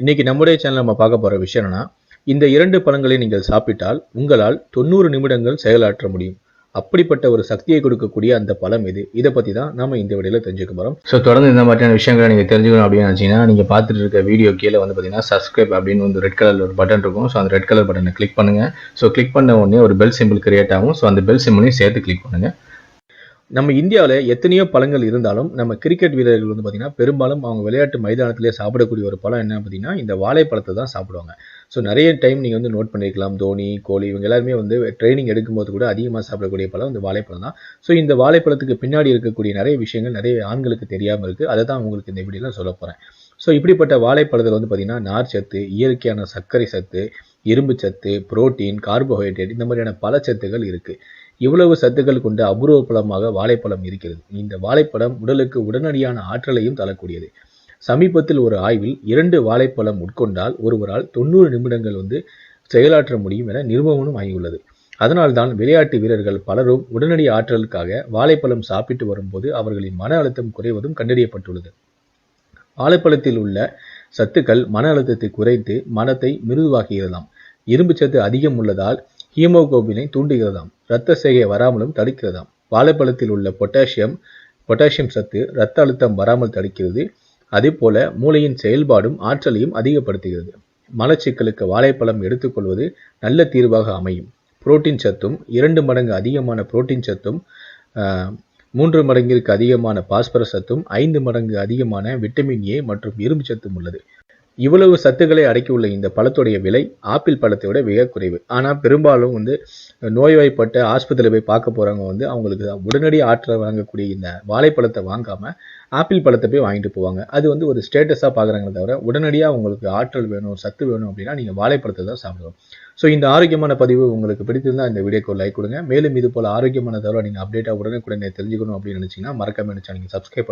இன்னைக்கு நம்முடைய சேனல் நம்ம பார்க்க போற விஷயம் என்னன்னா இந்த இரண்டு பழங்களை நீங்கள் சாப்பிட்டால் உங்களால் தொண்ணூறு நிமிடங்கள் செயலாற்ற முடியும். அப்படிப்பட்ட ஒரு சக்தியை கொடுக்கக்கூடிய அந்த பழம் இது இதை பத்தி தான் நாம இந்த வீடியோல தெரிஞ்சுக்க போகிறோம் ஸோ தொடர்ந்து இந்த மாதிரியான விஷயங்களை நீங்கள் தெரிஞ்சுக்கணும் அப்படின்னு நினச்சிங்கன்னா நீங்கள் பார்த்துட்டு இருக்க வீடியோ கீழே வந்து பார்த்தீங்கன்னா சப்ஸ்கிரைப் அப்படின்னு வந்து ரெட் கலர் ஒரு பட்டன் இருக்கும். ஸோ அந்த ரெட் கலர் பட்டனை கிளிக் பண்ணுங்கள் ஸோ கிளிக் பண்ண உடனே ஒரு பெல் சிம்பிள் கிரியேட் ஆகும். ஸோ அந்த பெல் சிம்பிளையும் சேர்த்து கிளிக் பண்ணுங்கள் நம்ம இந்தியாவில் எத்தனையோ பழங்கள் இருந்தாலும் நம்ம கிரிக்கெட் வீரர்கள் வந்து பார்த்திங்கன்னா பெரும்பாலும் அவங்க விளையாட்டு மைதானத்திலே சாப்பிடக்கூடிய ஒரு பழம் என்ன பார்த்தீங்கன்னா இந்த வாழைப்பழத்தை தான் சாப்பிடுவாங்க. ஸோ நிறைய டைம் நீங்கள் வந்து நோட் பண்ணியிருக்கலாம் தோனி கோலி இவங்க எல்லாருமே வந்து ட்ரைனிங் எடுக்கும்போது கூட அதிகமாக சாப்பிடக்கூடிய பழம் இந்த வாழைப்பழம் தான். ஸோ இந்த வாழைப்பழத்துக்கு பின்னாடி இருக்கக்கூடிய நிறைய விஷயங்கள் நிறைய ஆண்களுக்கு தெரியாமல் இருக்குது அதை தான் உங்களுக்கு இந்த வீடியோவில் சொல்ல போகிறேன் ஸோ இப்படிப்பட்ட வாழைப்பழத்தில் வந்து பார்த்தீங்கன்னா நார் சத்து இயற்கையான சர்க்கரை சத்து இரும்பு சத்து புரோட்டீன் கார்போஹைட்ரேட் இந்த மாதிரியான பல சத்துகள் இருக்குது இவ்வளவு சத்துக்கள் கொண்ட அபூர்வ பழமாக வாழைப்பழம் இருக்கிறது. இந்த வாழைப்பழம் உடலுக்கு உடனடியான ஆற்றலையும் தரக்கூடியது. சமீபத்தில் ஒரு ஆய்வில் இரண்டு வாழைப்பழம் உட்கொண்டால் ஒருவரால் தொண்ணூறு நிமிடங்கள் வந்து செயலாற்ற முடியும் என நிறுவனம் ஆகியுள்ளது அதனால்தான் விளையாட்டு வீரர்கள் பலரும் உடனடி ஆற்றலுக்காக வாழைப்பழம் சாப்பிட்டு வரும்போது அவர்களின் மன அழுத்தம் குறைவதும் கண்டறியப்பட்டுள்ளது. வாழைப்பழத்தில் உள்ள சத்துக்கள் மன அழுத்தத்தை குறைத்து மனத்தை மிருதுவாக்குகிறதாம் இரும்பு சத்து அதிகம் உள்ளதால் ஹீமோகோபினை தூண்டுகிறதாம். இரத்த சேகை வராமலும் தடுக்கிறதாம். வாழைப்பழத்தில் உள்ள பொட்டாசியம் பொட்டாசியம் சத்து இரத்த அழுத்தம் வராமல் தடுக்கிறது. அதே போல மூளையின் செயல்பாடும் ஆற்றலையும் அதிகப்படுத்துகிறது. மலச்சிக்கலுக்கு வாழைப்பழம் எடுத்துக்கொள்வது நல்ல தீர்வாக அமையும். புரோட்டீன் சத்தும் இரண்டு மடங்கு அதிகமான புரோட்டீன் சத்தும் ஆஹ், மூன்று மடங்கிற்கு அதிகமான பாஸ்பரஸ் சத்தும் ஐந்து மடங்கு அதிகமான விட்டமின் ஏ மற்றும் இரும்பு சத்தும் உள்ளது. இவ்வளவு சத்துக்களை அடக்கியுள்ள இந்த பழத்துடைய விலை ஆப்பிள் பழத்தை விட மிக குறைவு. ஆனால் பெரும்பாலும் வந்து நோய்வாய்ப்பட்ட ஆஸ்பத்திரியில் போய் பார்க்க போகிறவங்க வந்து அவங்களுக்கு உடனடி ஆற்றல் வழங்கக்கூடிய இந்த வாழைப்பழத்தை வாங்காமல் ஆப்பிள் பழத்தை போய் வாங்கிட்டு போவாங்க. அது வந்து ஒரு ஸ்டேட்டஸாக பார்க்குறாங்களே தவிர உடனடியாக உங்களுக்கு ஆற்றல் வேணும் சத்து வேணும் அப்படின்னா நீங்கள் வாழைப்பழத்தை தான் சாப்பிடுவோம் ஸோ இந்த ஆரோக்கியமான பதிவு உங்களுக்கு பிடித்திருந்தால் இந்த வீடியோக்கு லைக் கொடுங்க. மேலும் இது போல ஆரோக்கியமான தவிர நீங்கள் அப்டேட்டாக உடனுக்குடனே தெரிஞ்சுக்கணும் அப்படின்னு நினச்சிங்கன்னா மறக்காம நினச்சா நீங்கள் சப்ஸ்கிரைப்